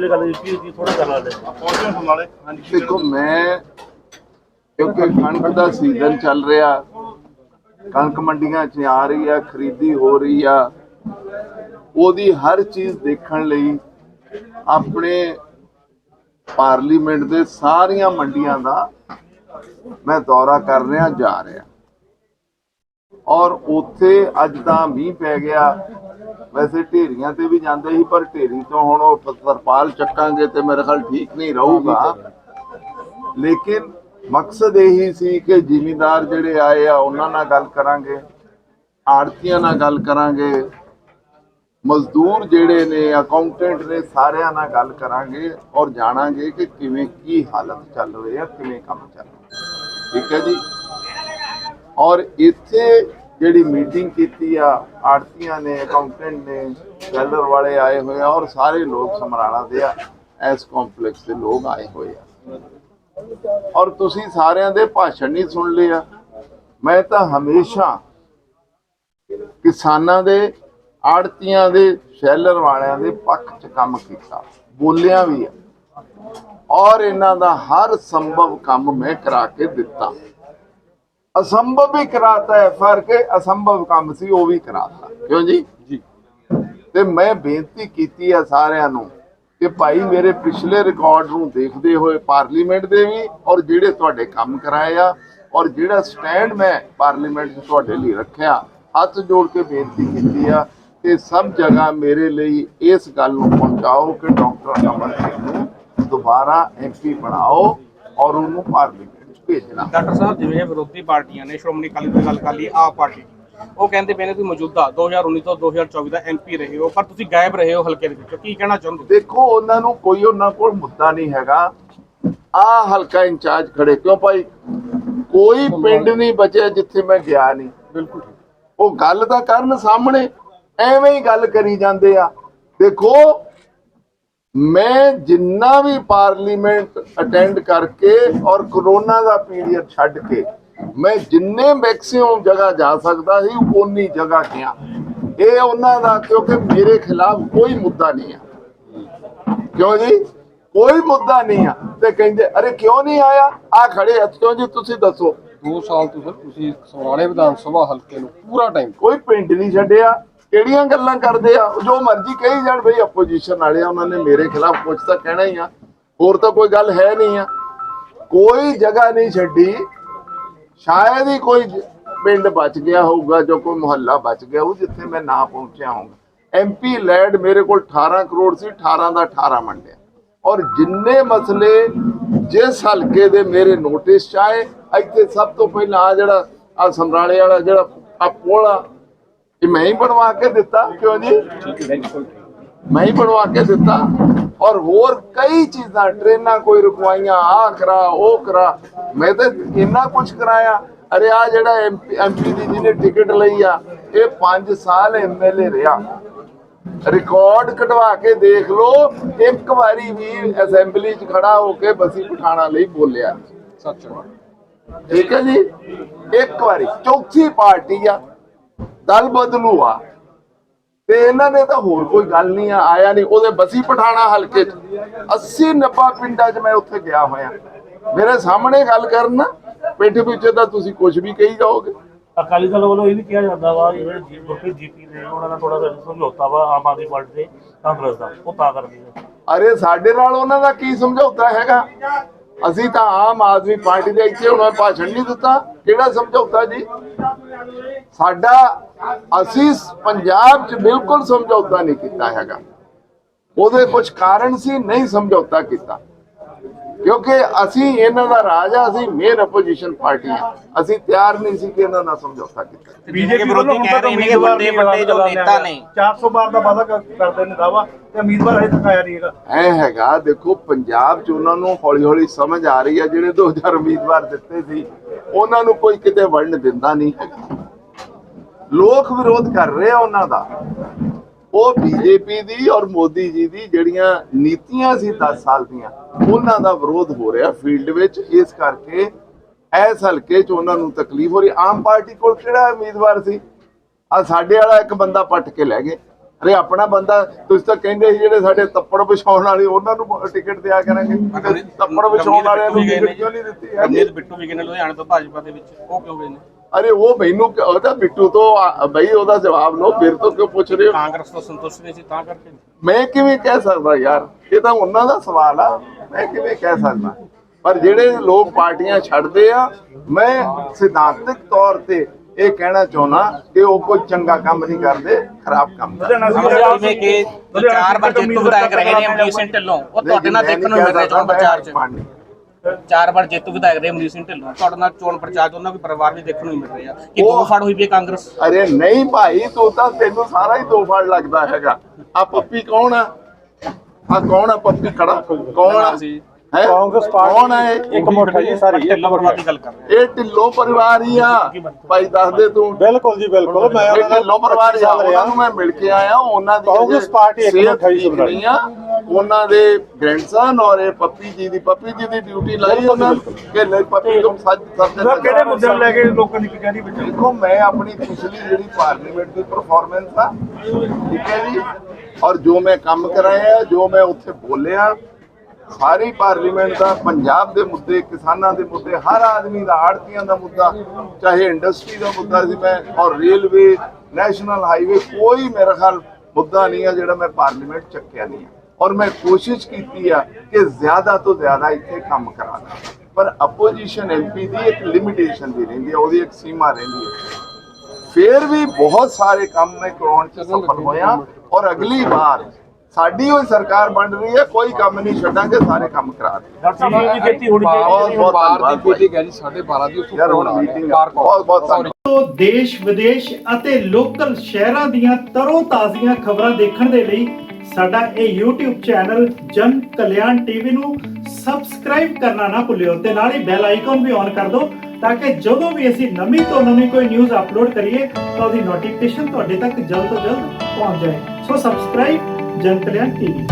ਵੇਲੇ ਗੱਲ ਕੀਤੀ ਸੀ ਥੋੜਾ ਕਰ ਲਾਂਦੇ ਪਹੁੰਚੇ ਸਮਨਾਲੇ ਹਾਂਜੀ ਦੇਖੋ ਮੈਂ ਕਿਉਂਕਿ ਕਣਕ ਦਾ ਸੀਜ਼ਨ ਚੱਲ ਰਿਹਾ ਕਣਕ ਮੰਡੀਆਂ 'ਚ ਆ ਰਹੀ ਆ ਖਰੀਦੀ ਹੋ ਰਹੀ ਆ। ਉਹਦੀ ਹਰ ਚੀਜ਼ ਦੇਖਣ ਲਈ ਆਪਣੇ ਪਾਰਲੀਮੈਂਟ ਦੇ ਸਾਰੀਆਂ ਮੰਡੀਆਂ ਦਾ ਮੈਂ ਦੌਰਾ ਕਰ ਰਿਹਾ ਜਾ ਰਿਹਾ। ਔਰ ਉੱਥੇ ਅੱਜ ਤਾਂ ਮੀਂਹ ਪੈ ਗਿਆ ਵੈਸੇ ਢੇਰੀਆਂ ਤੇ ਵੀ ਜਾਂਦੇ ਸੀ ਪਰ ਢੇਰੀ ਤੋਂ ਹੁਣ ਉਹ ਤਰਪਾਲ ਚੱਕਾਂਗੇ ਤੇ ਮੇਰੇ ਖਿਆਲ ਠੀਕ ਨਹੀਂ ਰਹੂਗਾ। ਲੇਕਿਨ ਮਕਸਦ ਇਹੀ ਸੀ ਕਿ ਜ਼ਿਮੀਂਦਾਰ ਜਿਹੜੇ ਆਏ ਆ ਉਹਨਾਂ ਨਾਲ ਗੱਲ ਕਰਾਂਗੇ ਆੜਤੀਆਂ ਨਾਲ ਗੱਲ ਕਰਾਂਗੇ ਮਜ਼ਦੂਰ ਜਿਹੜੇ ਨੇ ਅਕਾਊਂਟੈਂਟ ਨੇ ਸਾਰਿਆਂ ਨਾਲ ਗੱਲ ਕਰਾਂਗੇ ਔਰ ਜਾਣਾਂਗੇ ਕਿ ਕਿਵੇਂ ਕੀ ਹਾਲਤ ਚੱਲ ਰਹੀ ਹੈ ਕਿਵੇਂ ਕੰਮ ਚੱਲ ਰਿਹਾ। ਠੀਕ ਹੈ ਜੀ? ਔਰ ਇੱਥੇ ਜਿਹੜੀ ਮੀਟਿੰਗ ਕੀਤੀ ਆ, ਆੜਤੀਆਂ ਨੇ ਅਕਾਊਂਟੈਂਟ ਨੇ ਸੈਲਰ ਵਾਲੇ ਆਏ ਹੋਏ ਆ ਔਰ ਸਾਰੇ ਲੋਕ ਸਮਰਾਲਾ ਦੇ ਆ ਐਸ ਕੰਪਲੈਕਸ ਦੇ ਲੋਕ ਆਏ ਹੋਏ ਆ। ਔਰ ਤੁਸੀਂ ਸਾਰਿਆਂ ਦੇ ਭਾਸ਼ਣ ਨਹੀਂ ਸੁਣ ਲਿਆ ਮੈਂ ਤਾਂ ਹਮੇਸ਼ਾ ਕਿਸਾਨਾਂ ਦੇ, ਆੜਤੀਆਂ ਦੇ, ਸ਼ੈਲਰ ਵਾਲਿਆਂ ਦੇ ਪੱਖ 'ਚ ਕੰਮ ਕੀਤਾ, ਬੋਲਿਆ ਵੀ ਆ। ਔਰ ਇਹਨਾਂ ਦਾ ਹਰ ਸੰਭਵ ਕੰਮ ਮੈਂ ਕਰਾ ਕੇ ਦਿੱਤਾ। ਅਸੰਭਵ ਵੀ ਕਰਾਤਾ ਹੈ ਫ਼ਰਕ ਅਸੰਭਵ ਕੰਮ ਸੀ ਉਹ ਵੀ ਕਰਾਤਾ। ਕਿਉਂ ਜੀ? ਜੀ। ਤੇ ਮੈਂ ਬੇਨਤੀ ਕੀਤੀ ਆ ਸਾਰਿਆਂ ਨੂੰ ਕਿ ਭਾਈ ਮੇਰੇ ਪਿਛਲੇ ਰਿਕਾਰਡ ਨੂੰ ਦੇਖਦੇ ਹੋਏ ਪਾਰਲੀਮੈਂਟ ਦੇ ਵੀ ਔਰ ਜਿਹੜੇ ਤੁਹਾਡੇ ਕੰਮ ਕਰਾਏ ਆ ਔਰ ਜਿਹੜਾ ਸਟੈਂਡ ਮੈਂ ਪਾਰਲੀਮੈਂਟ 'ਚ ਤੁਹਾਡੇ ਲਈ ਰੱਖਿਆ ਹੱਥ ਜੋੜ ਕੇ ਬੇਨਤੀ ਕੀਤੀ ਆ ਕਿ ਸਭ ਜਗ੍ਹਾ ਮੇਰੇ ਲਈ ਇਸ ਗੱਲ ਨੂੰ ਪਹੁੰਚਾਓ ਕਿ ਡਾਕਟਰ ਅਮਰ ਸਿੰਘ ਨੂੰ ਦੁਬਾਰਾ ਐਮਪੀ ਬਣਾਓ ਔਰ ਉਹਨੂੰ ਪਾਰਲੀਮੈਂਟ ਭੇਜਣਾ। ਡਾਕਟਰ ਸਾਹਿਬ ਜਿਵੇਂ ਵਿਰੋਧੀ ਪਾਰਟੀਆਂ ਨੇ ਸ਼੍ਰੋਮਣੀ ਅਕਾਲੀ ਦਲ ਦੀ ਗੱਲ ਕਰ ਲਈ ਆਪ ਪਾਰਟੀ ਉਹ ਕਹਿੰਦੇ ਪਏ ਨੇ ਤੁਸੀਂ ਮੌਜੂਦਾ 2019 ਤੋਂ 2024 ਦਾ ਐਮਪੀ ਰਹੇ ਹੋ ਪਰ ਤੁਸੀਂ ਗਾਇਬ ਰਹੇ ਹੋ ਹਲਕੇ ਦੇ ਵਿੱਚੋਂ। ਕੀ ਕਹਿਣਾ ਚਾਹੁੰਦੇ ਹੋ? ਦੇਖੋ ਉਹਨਾਂ ਨੂੰ ਕੋਈ ਉਹਨਾਂ ਕੋਲ ਮੁੱਦਾ ਨਹੀਂ ਹੈਗਾ। ਆ ਹਲਕਾ ਇੰਚਾਰਜ ਖੜੇ ਕਿਉਂ ਭਾਈ? ਕੋਈ ਪਿੰਡ ਨਹੀਂ ਬਚਿਆ ਜਿੱਥੇ ਮੈਂ ਗਿਆ ਨਹੀਂ। ਬਿਲਕੁਲ ਉਹ ਗੱਲ ਤਾਂ ਕਰਨ ਸਾਹਮਣੇ ਐਵੇਂ ਹੀ ਗੱਲ ਕਰੀ ਜਾਂਦੇ ਆ। ਦੇਖੋ ਮੈਂ ਜਿੰਨਾ ਵੀ ਪਾਰਲੀਮੈਂਟ ਅਟੈਂਡ ਕਰਕੇ ਔਰ ਕਰੋਨਾ ਦਾ ਪੀਰੀਅਡ ਛੱਡ ਕੇ ਮੈਂ ਜਿੰਨੇ ਮੈਕਸਿਮਮ ਜਗ੍ਹਾ ਜਾ ਸਕਦਾ ਸੀ ਉਨੀ ਜਗ੍ਹਾ ਗਿਆ। ਇਹ ਉਹਨਾਂ ਦਾ ਕਿਉਂਕਿ ਮੇਰੇ ਖਿਲਾਫ ਕੋਈ ਮੁੱਦਾ ਨਹੀਂ ਆ। ਕਿਉਂ ਜੀ? ਕੋਈ ਮੁੱਦਾ ਨਹੀਂ ਆ। ਤੇ ਕਹਿੰਦੇ ਅਰੇ ਕਿਉਂ ਨਹੀਂ ਆਇਆ? ਆ ਖੜੇ ਆ। ਕਿਉਂ ਜੀ? ਤੁਸੀਂ ਦੱਸੋ। 2 ਸਾਲ ਤੋਂ ਸਰ ਤੁਸੀਂ ਸਮਰਾਲੇ ਵਿਧਾਨ ਸਭਾ ਹਲਕੇ ਨੂੰ ਪੂਰਾ ਟਾਈਮ ਕੋਈ ਪਿੰਡ ਨਹੀਂ ਛੱਡਿਆ। ਕਿਹੜੀਆਂ ਗੱਲਾਂ ਕਰਦੇ ਆ? ਜੋ ਮਰਜ਼ੀ ਕਹੀ ਜਾਣ ਬਈ ਆਪੋਜੀਸ਼ਨ ਵਾਲੇ ਆ, ਉਹਨਾਂ ਨੇ ਮੇਰੇ ਖਿਲਾਫ ਕੁਝ ਤਾਂ ਕਹਿਣਾ ਹੀ ਆ। ਹੋਰ ਤਾਂ ਕੋਈ ਗੱਲ ਹੈ ਨਹੀਂ ਆ। ਕੋਈ ਜਗ੍ਹਾ ਨਹੀਂ ਛੱਡੀ। ਸ਼ਾਇਦ ਹੀ ਕੋਈ ਪਿੰਡ ਬਚ ਗਿਆ ਹੋਊਗਾ, ਜੋ ਕੋਈ ਮੁਹੱਲਾ ਬਚ ਗਿਆ ਉਹ ਜਿੱਥੇ ਮੈਂ ਨਾ ਪਹੁੰਚਿਆ ਹੋਊਗਾ। ਐਮਪੀ ਲੈਡ ਮੇਰੇ ਕੋਲ 18 ਕਰੋੜ ਸੀ 18 ਦਾ 18 ਮੰਡਿਆ ਔਰ ਜਿੰਨੇ ਮਸਲੇ ਜਿਸ ਹਲਕੇ ਦੇ ਮੇਰੇ ਨੋਟਿਸ ਚ ਆਏ, ਇੱਥੇ ਸਭ ਤੋਂ ਪਹਿਲਾਂ ਆ ਜਿਹੜਾ ਆ ਸਮਰਾਲੇ ਵਾਲਾ, ਜਿਹੜਾ ਆ ਪੁਲ ਆ ਇਹ ਮੈਂ ਹੀ ਬਣਵਾ ਕੇ ਦਿੱਤਾ? ਕਿਉਂ ਜੀ? ਮੈਂ ਹੀ ਬਣਵਾ ਕੇ ਦਿੱਤਾ। ਔਰ ਹੋਰ ਕਈ ਚੀਜ਼ਾਂ ਟ੍ਰੇਨਾਂ ਕੋਈ ਰੁਕਵਾਈਆਂ ਆ ਕਰਾ ਉਹ ਕਰਾ। ਮੈਂ ਤਾਂ ਇੰਨਾ ਕੁਝ ਕਰਾਇਆ। ਅਰੇ ਆ ਜਿਹੜਾ ਐਮਪੀ ਦੀ ਜਿਹਨੇ ਟਿਕਟ ਲਈ ਆ ਇਹ 5 ਸਾਲ ਐਮਐਲਏ ਰਿਹਾ। ਰਿਕਾਰਡ ਕਢਵਾ ਕੇ ਦੇਖ ਲਓ ਇੱਕ ਵਾਰੀ ਵੀ ਅਸੈਂਬਲੀ 'ਚ ਖੜਾ ਹੋ ਕੇ ਬਸੀ ਪਠਾਣਾ ਲਈ ਬੋਲਿਆ। ਸੱਚ ਠੀਕ ਹੈ ਜੀ? ਇੱਕ ਵਾਰੀ ਚੌਥੀ ਪਾਰਟੀ ਆ। ਦਲ ਬਦਲੂ ਆ। ਤੇ ਇਹਨਾਂ ਨੇ ਤਾਂ ਹੋਰ ਕੋਈ ਗੱਲ ਨਹੀਂ ਆ ਆਇਆ ਨਹੀਂ। ਉਹਦੇ ਬਸੀ ਪਠਾਣਾ ਹਲਕੇ 'ਚ। 80 90 ਪਿੰਡਾਂ 'ਚ ਮੈਂ ਉੱਥੇ ਗਿਆ ਹੋਇਆ। ਮੇਰੇ ਸਾਹਮਣੇ ਗੱਲ ਕਰਨ ਪਿੱਠ ਪਿੱਛੇ ਤਾਂ ਤੁਸੀਂ ਕੁਝ ਵੀ ਕਹੀ ਜਾਓਗੇ। ਅਕਾਲੀ ਦਲ ਵੱਲੋਂ ਇਹ ਵੀ ਕਿਹਾ ਜਾਂਦਾ ਵਾ ਜਿਹੜੇ ਜੀ ਜੀਪੀ ਨੇ ਉਹਨਾਂ ਨਾਲ ਥੋੜਾ ਜਿਹਾ ਸਮਝੌਤਾ ਵਾ ਆਮ ਆਦਮੀ ਪਾਰਟੀ ਤੇ ਕਾਂਗਰਸ ਦਾ। ਉਹ ਤਾਂ ਕਰਦੀ ਹੈ ਅਰੇ ਸਾਡੇ ਨਾਲ ਉਹਨਾਂ ਦਾ ਕੀ ਸਮਝੌਤਾ ਹੈਗਾ? ਅਸੀਂ ਤਾਂ ਆਮ ਆਦਮੀ ਪਾਰਟੀ ਦੇ ਇੱਥੇ ਉਹਨਾਂ ਭਾਸ਼ਣ ਨਹੀਂ ਦਿੱਤਾ। ਕਿਹੜਾ ਸਮਝੌਤਾ ਜੀ? ਸਾਡਾ ਅਸੀਂ ਪੰਜਾਬ 'ਚ ਬਿਲਕੁਲ ਸਮਝੌਤਾ ਨਹੀਂ ਕੀਤਾ ਹੈਗਾ। ਉਹਦੇ ਕੁਝ ਕਾਰਨ ਸੀ, ਨਹੀਂ ਸਮਝੌਤਾ ਕੀਤਾ। ਕਿਉਂਕਿ ਅਸੀਂ ਇਹਨਾਂ ਦਾ ਰਾਜ ਆ ਅਸੀਂ ਮੇਨ ਆਪੋਜੀਸ਼ਨ ਪਾਰਟੀ ਆ। ਅਸੀਂ ਤਿਆਰ ਨਹੀਂ ਸੀ ਕਿ ਇਹਨਾਂ ਨਾਲ ਸਮਝੌਤਾ ਕੀਤਾ। ਬੀਜੇਪੀ ਵਿਰੋਧੀ ਕਹਿ ਰਹੇ ਨੇ ਕਿ ਵੱਡੇ ਵੱਡੇ ਜੋ ਨੇਤਾ ਨੇ। 400 ਬਾਰ ਦਾ ਵਾਅਦਾ ਕਰ- ਕਰਦੇ ਨੇ ਦਾਵਾ ਤੇ ਉਮੀਦਵਾਰ ਹਜੇ ਤੱਕ ਆਇਆ ਨਹੀਂ ਹੈਗਾ। ਐ ਹੈਗਾ ਦੇਖੋ ਪੰਜਾਬ 'ਚ ਉਹਨਾਂ ਨੂੰ ਹੌਲੀ ਹੌਲੀ ਸਮਝ ਆ ਰਹੀ ਹੈ ਜਿਹੜੇ 2000 ਉਮੀਦਵਾਰ ਦਿੱਤੇ ਸੀ ਉਹਨਾਂ ਨੂੰ ਕੋਈ ਕਿਤੇ ਵੜਨ ਦਿੰਦਾ ਨਹੀਂ ਹੈਗਾ। ਲੋਕ ਵਿਰੋਧ ਕਰ ਰਹੇ ਆ ਉਹਨਾਂ ਦਾ। ਉਹ ਬੀਜੇਪੀ ਦੀ ਔਰ ਮੋਦੀ ਜੀ ਦੀ ਜਿਹੜੀਆਂ ਨੀਤੀਆਂ ਸੀ 10 ਸਾਲ ਦੀਆਂ ਉਹਨਾਂ ਦਾ ਵਿਰੋਧ ਹੋ ਰਿਹਾ ਫੀਲਡ ਵਿੱਚ। ਇਸ ਕਰਕੇ ਐਸ ਹਲਕੇ 'ਚ ਉਹਨਾਂ ਨੂੰ ਤਕਲੀਫ ਹੋ ਰਹੀ। ਆਮ ਪਾਰਟੀ ਕੋਲ ਕਿਹੜਾ ਉਮੀਦਵਾਰ ਸੀ? ਆ ਸਾਡੇ ਵਾਲਾ ਇੱਕ ਬੰਦਾ ਪੱਟ ਕੇ ਲੈ ਗਏ। ਅਰੇ ਆਪਣਾ ਬੰਦਾ ਤੁਸੀਂ ਤਾਂ ਕਹਿੰਦੇ ਸੀ ਜਿਹੜੇ ਸਾਡੇ ਤੱਪੜ ਵਿਛਾਉਣ ਵਾਲੇ ਉਹਨਾਂ ਨੂੰ ਟਿਕਟ ਦਿਆ ਕਰਾਂਗੇ। ਤੱਪੜ ਵਿਛਾਉਣ ਵਾਲਿਆਂ ਨੂੰ ਟਿਕਟ ਕਿਉਂ ਨਹੀਂ ਦਿੱਤੀ। ਰਮਨੀਤ ਬਿੱਟੂ ਵੀ ਗਏ ਨੇ ਲੁਧਿਆਣੇ ਤੋਂ ਭਾਜਪਾ ਦੇ ਵਿੱਚ ਉਹ ਕਿਉਂ ਗਏ ਨੇ? ਅਰੇ ਉਹ ਮੈਨੂੰ ਕਿ- ਉਹਦਾ ਬਿੱਟੂ ਤੋਂ ਆ- ਬਈ ਉਹਦਾ ਜਵਾਬ ਲਓ ਫਿਰ ਤੋਂ ਕਿਉਂ ਪੁੱਛ ਰਹੇ ਹੋ? ਕਾਂਗਰਸ ਤੋਂ ਸੰਤੁਸ਼ਟ ਨਹੀਂ ਸੀ ਤਾਂ ਕਰਕੇ ਮੈਂ ਕਿਵੇਂ ਕਹਿ ਸਕਦਾ ਯਾਰ? ਇਹ ਤਾਂ ਉਹਨਾਂ ਦਾ ਸਵਾਲ ਆ ਮੈਂ ਕਿਵੇਂ ਕਹਿ ਸਕਦਾ? ਪਰ ਜਿਹੜੇ ਲੋਕ ਪਾਰਟੀਆਂ ਛੱਡਦੇ ਆ ਮੈਂ ਸਿਧਾਂਤਕ ਤੌਰ ਤੇ ਇਹ ਕਹਿਣਾ ਚਾਹੁੰਦਾ ਕਿ ਉਹ ਕੋਈ ਚੰਗਾ ਕੰਮ ਨਹੀਂ ਕਰਦੇ ਖਰਾਬ ਕੰਮ ਕਰਦੇ। ਲੁਧਿਆਣਾ ਜਿਵੇਂ ਕਿ ਦੋ ਚਾਰ ਵਾਰ ਜੇਤੂ ਵਿਧਾਇਕ ਰਹੇ ਨੇ ਅਮਰੀਕ ਸਿੰਘ ਢਿੱਲੋਂ। ਉਹ ਤੁਹਾਡੇ ਨਾਲ ਦੇਖਣ ਨੂੰ ਮਿਲ ਰਿਹਾ ਚੋਣ ਪ੍ਰਚਾਰ 'ਚ। ਚਾਰ ਵਾਰ ਜੇਤੂ ਵਿਧਾਇਕ ਰਹੇ ਅਮਰੀਕ ਸਿੰਘ ਢਿੱਲੋਂ। ਤੁਹਾਡੇ ਨਾਲ ਚੋਣ ਪ੍ਰਚਾਰ 'ਚ ਉਹਨਾਂ ਕੋਈ ਪਰਿਵਾਰ ਵੀ ਦੇਖਣ ਨੂੰ ਮਿਲ ਰਿਹਾ। ਕਿ ਦੋ ਫੜ ਹੋਈ ਵੀ ਕਾਂਗਰਸ? ਅਰੇ ਨਹੀਂ ਭਾਈ ਤੂੰ ਤਾਂ ਤੈਨੂੰ ਸਾਰਾ ਹੀ ਤੋਹਫਾ ਲੱਗਦਾ ਹੈਗਾ। ਆ ਪੱਪੀ ਕੌਣ ਆ? ਆ ਕੌਣ ਆ ਪੱਪੀ? ਖੜਾ। ਕੌਣ ਆ। ਹੈ? ਕਾਂਗਰਸ ਪਾਰਟੀ ਕੌਣ ਹੈ? ਇਹ? ਇੱਕ ਮੁੱਠ ਜੀ ਸਾਰੀ ਢਿੱਲੋਂ ਪਰਿਵਾਰ ਦੀ ਗੱਲ ਕਰ ਰਹੇ ਇਹ ਢਿੱਲੋਂ ਪਰਿਵਾਰ ਹੀ ਆ। ਭਾਈ ਦੱਸ ਦੇ ਤੂੰ। ਬਿਲਕੁਲ ਜੀ ਬਿਲਕੁਲ। ਮੈਂ ਇਹ ਢਿੱਲੋਂ ਪਰਿਵਾਰ ਆ। ਉਹਨਾਂ ਨੂੰ ਮੈਂ ਮਿਲ ਕੇ ਆਇਆ ਉਹਨਾਂ ਦੀ ਕਾਂਗਰਸ ਪਾਰਟੀ ਇੱਕ ਸਿਹਤ ਮਿੰਟ ਠੀਕ ਨਹੀਂ ਆ। ਉਹਨਾਂ ਦੇ ਗ੍ਰੈਂਡਸਨ ਔਰ ਇਹ ਪੱਪੀ ਜੀ ਦੀ ਪੱਪੀ ਜੀ ਦੀ ਡਿਊਟੀ ਲਾਈ ਉਹਨਾਂ ਨੇ ਕਿ ਨਹੀਂ ਪੱਪੀ ਤੁਮ ਸੱਚ ਸੱਚ ਕਿਹੜੇ ਮੁੱਦੇ ਨੂੰ ਲੈ ਕੇ ਲੋਕਾਂ ਦੀ ਕੀ ਕਹਿਣੀ ਵਿੱਚ ਦੇਖੋ ਮੈਂ ਆਪਣੀ ਪਿਛਲੀ ਜਿਹੜੀ ਪਾਰਲੀਮੈਂਟ ਦੀ ਪਰਫਾਰਮੈਂਸ ਆ ਠੀਕ ਹੈ ਜੀ? ਔਰ ਜੋ ਮੈਂ ਕੰਮ ਕਰਾਇਆ ਜੋ ਮੈਂ ਉੱਥੇ ਬੋਲਿਆ ਸਾਰੀ ਪਾਰਲੀਮੈਂਟ ਦਾ ਪੰਜਾਬ ਦੇ ਮੁੱਦੇ ਕਿਸਾਨਾਂ ਦੇ ਮੁੱਦੇ ਹਰ ਆਦਮੀ ਦਾ ਆੜਤੀਆਂ ਦਾ ਮੁੱਦਾ ਚਾਹੇ ਇੰਡਸਟਰੀ ਦਾ ਮੁੱਦਾ ਸੀ ਮੈਂ ਔਰ ਰੇਲਵੇ ਨੈਸ਼ਨਲ ਹਾਈਵੇ ਕੋਈ ਮੇਰਾ ਖਿਆਲ ਮੁੱਦਾ ਨਹੀਂ ਆ ਜਿਹੜਾ ਮੈਂ ਪਾਰਲੀਮੈਂਟ ਚੱਕਿਆ ਨਹੀਂ ਆ। ਔਰ ਮੈਂ ਕੋਸ਼ਿਸ਼ ਕੀਤੀ ਆ ਕਿ ਜ਼ਿਆਦਾ ਤੋਂ ਜ਼ਿਆਦਾ ਇੱਥੇ ਕੰਮ ਕਰਾਣਾ ਪਰ ਆਪੋਜੀਸ਼ਨ ਐਮਪੀ ਦੀ ਇੱਕ ਲਿਮਿਟੇਸ਼ਨ ਵੀ ਰਹਿੰਦੀ ਹੈ ਉਹਦੀ ਇੱਕ ਸੀਮਾ ਰਹਿੰਦੀ ਹੈ ਫਿਰ ਵੀ ਬਹੁਤ ਸਾਰੇ ਕੰਮ ਮੈਂ ਕਰਾਉਣ ਚ ਸਫਲ ਹੋਇਆ ਔਰ ਅਗਲੀ ਵਾਰ ਸਾਡੀ ਹੋਈ ਸਰਕਾਰ ਬਣ ਰਹੀ ਹੈ ਕੋਈ ਕੰਮ ਨਹੀਂ ਛੱਡਾਂਗੇ ਸਾਰੇ ਕੰਮ ਕਰਾ ਦੇ। ਡਾਕਟਰ ਸਾਹਿਬ ਦੀ ਖੇਤੀ ਹੋਣੀ ਬਹੁਤ ਚਾਹੀਦੀ ਬਹੁਤ ਬਾਹਰ ਧੰਨਵਾਦ ਦੀ ਮੀਟਿੰਗ ਹੈ ਜੀ 12:30 ਦੀ ਉੱਥੋਂ ਯਾਰ ਹੁਣ phone ਆ ਰਿਹਾ। ਮੀਟਿੰਗ ਕਾਰ call। ਬਹੁਤ ਬਹੁਤ ਧੰਨਵਾਦ। ਤੋਂ ਦੇਸ਼ ਵਿਦੇਸ਼ ਅਤੇ ਲੋਕਲ ਸ਼ਹਿਰਾਂ ਦੀਆਂ ਤਰੋ ਤਾਜ਼ੀਆਂ ਖਬਰਾਂ ਦੇਖਣ ਦੇ ਲਈ ਸਾਡਾ ਇਹ YouTube ਚੈਨਲ ਜਨ ਕਲਿਆਣ ਟੀਵੀ ਨੂੰ ਸਬਸਕ੍ਰਾਈਬ ਕਰਨਾ ਨਾ ਭੁੱਲਿਓ ਤੇ ਨਾਲ ਹੀ ਬੈਲ ਆਈਕਨ ਵੀ ਔਨ ਕਰ ਦਿਓ ਤਾਂ ਕਿ ਜਦੋਂ ਵੀ ਅਸੀਂ ਨਵੀਂ ਤੋਂ ਨਵੀਂ ਕੋਈ ਨਿਊਜ਼ ਅਪਲੋਡ ਕਰੀਏ ਤਾਂ ਉਹਦੀ ਨੋਟੀਫਿਕੇਸ਼ਨ ਤੁਹਾਡੇ ਤੱਕ ਜਲਦ ਤੋਂ ਜਲਦ ਪਹੁੰਚ ਜਾਏ। ਸੋ ਸਬਸਕ੍ਰਾਈਬ ਜਨ ਕਲਿਆਣ ਟੀਵੀ